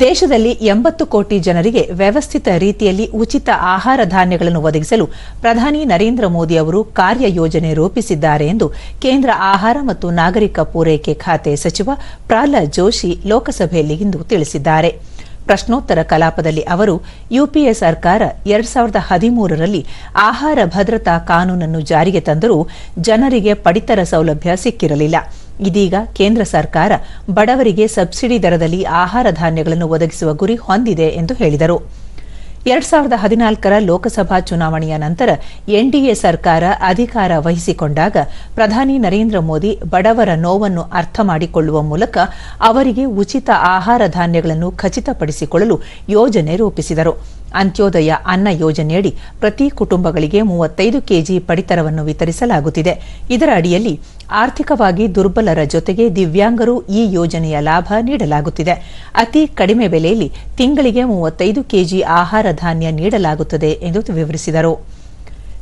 ದೇಶದಲ್ಲಿ ಎಂಬತ್ತು ಕೋಟಿ ಜನರಿಗೆ ವ್ಯವಸ್ಥಿತ ರೀತಿಯಲ್ಲಿ ಉಚಿತ ಆಹಾರ ಧಾನ್ಯಗಳನ್ನು ಒದಗಿಸಲು ಪ್ರಧಾನಿ ನರೇಂದ್ರ ಮೋದಿ ಅವರು ಕಾರ್ಯಯೋಜನೆ ರೂಪಿಸಿದ್ದಾರೆ ಎಂದು ಕೇಂದ್ರ ಆಹಾರ ಮತ್ತು ನಾಗರಿಕ ಪೂರೈಕೆ ಖಾತೆ ಸಚಿವ ಪ್ರಹ್ಲಾದ್ ಜೋಶಿ ಲೋಕಸಭೆಯಲ್ಲಿ ಇಂದು ತಿಳಿಸಿದ್ದಾರೆ. ಪ್ರಶ್ನೋತ್ತರ ಕಲಾಪದಲ್ಲಿ ಅವರು ಯುಪಿಎ ಸರ್ಕಾರ ಎರಡ್ ಸಾವಿರದ ಹದಿಮೂರರಲ್ಲಿ ಆಹಾರ ಭದ್ರತಾ ಕಾನೂನನ್ನು ಜಾರಿಗೆ ತಂದರೂ ಜನರಿಗೆ ಪಡಿತರ ಸೌಲಭ್ಯ ಸಿಕ್ಕಿರಲಿಲ್ಲ. ಇದೀಗ ಕೇಂದ್ರ ಸರ್ಕಾರ ಬಡವರಿಗೆ ಸಬ್ಸಿಡಿ ದರದಲ್ಲಿ ಆಹಾರ ಧಾನ್ಯಗಳನ್ನು ಒದಗಿಸುವ ಗುರಿ ಹೊಂದಿದೆ ಎಂದು ಹೇಳಿದರು. ಎರಡ್ ಸಾವಿರದ ಹದಿನಾಲ್ಕರ ಲೋಕಸಭಾ ಚುನಾವಣೆಯ ನಂತರ ಎನ್ಡಿಎ ಸರ್ಕಾರ ಅಧಿಕಾರ ವಹಿಸಿಕೊಂಡಾಗ ಪ್ರಧಾನಿ ನರೇಂದ್ರ ಮೋದಿ ಬಡವರ ನೋವನ್ನು ಅರ್ಥ ಮಾಡಿಕೊಳ್ಳುವ ಮೂಲಕ ಅವರಿಗೆ ಉಚಿತ ಆಹಾರ ಧಾನ್ಯಗಳನ್ನು ಖಚಿತಪಡಿಸಿಕೊಳ್ಳಲು ಯೋಜನೆ ರೂಪಿಸಿದರು. ಅಂತ್ಯೋದಯ ಅನ್ನ ಯೋಜನೆಯಡಿ ಪ್ರತಿ ಕುಟುಂಬಗಳಿಗೆ ಮೂವತ್ತೈದು ಕೆಜಿ ಪಡಿತರವನ್ನು ವಿತರಿಸಲಾಗುತ್ತಿದೆ. ಇದರ ಅಡಿಯಲ್ಲಿ ಆರ್ಥಿಕವಾಗಿ ದುರ್ಬಲರ ಜೊತೆಗೆ ದಿವ್ಯಾಂಗರು ಈ ಯೋಜನೆಯ ಲಾಭ ನೀಡಲಾಗುತ್ತಿದೆ. ಅತಿ ಕಡಿಮೆ ಬೆಲೆಯಲ್ಲಿ ತಿಂಗಳಿಗೆ ಮೂವತ್ತೈದು ಕೆಜಿ ಆಹಾರ ಧಾನ್ಯ ನೀಡಲಾಗುತ್ತದೆ ಎಂದು ವಿವರಿಸಿದರು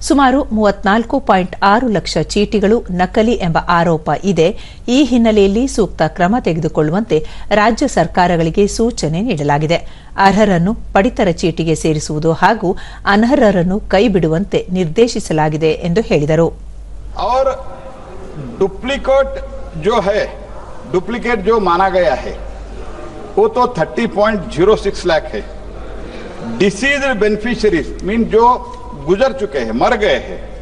ಸುಮಾರು ಮೂವತ್ನಾಲ್ಕು ಪಾಯಿಂಟ್ ಆರು ಲಕ್ಷ ಚೀಟಿಗಳು ನಕಲಿ ಎಂಬ ಆರೋಪ ಇದೆ ಈ ಹಿನ್ನೆಲೆಯಲ್ಲಿ ಸೂಕ್ತ ಕ್ರಮ ತೆಗೆದುಕೊಳ್ಳುವಂತೆ ರಾಜ್ಯ ಸರ್ಕಾರಗಳಿಗೆ ಸೂಚನೆ ನೀಡಲಾಗಿದೆ ಅರ್ಹರನ್ನು ಪಡಿತರ ಚೀಟಿಗೆ ಸೇರಿಸುವುದು ಹಾಗೂ ಅನರ್ಹರನ್ನು ಕೈಬಿಡುವಂತೆ ನಿರ್ದೇಶಿಸಲಾಗಿದೆ ಎಂದು ಹೇಳಿದರು और डुप्लीकेट जो है डुप्लीकेट जो माना गया है वो तो 30.06 लाख है deceased beneficiaries mean जो गुजर चुके हैं, मर गए हैं।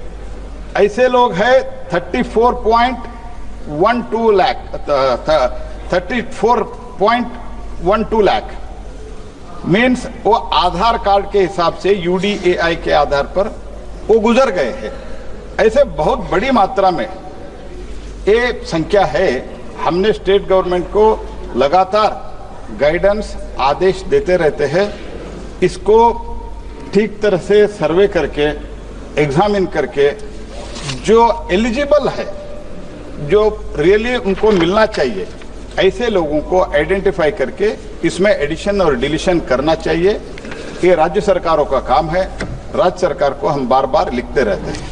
ऐसे लोग हैं 34.12 lakh thirty four point one two lakh means वो आधार कार्ड के हिसाब से यूडीएआई के आधार पर वो गुजर गए हैं। ऐसे बहुत बड़ी मात्रा में ये संख्या है, हमने स्टेट गवर्नमेंट को लगातार गाइडेंस आदेश देते रहते हैं। इसको ठीक तरह से सर्वे करके एग्जामिन करके, जो एलिजिबल है, जो रियली उनको मिलना चाहिए, ऐसे लोगों को आइडेंटिफाई करके इसमें एडिशन और डिलीशन करना चाहिए। ये राज्य सरकारों का काम है। राज्य सरकार को हम बार बार लिखते रहते हैं।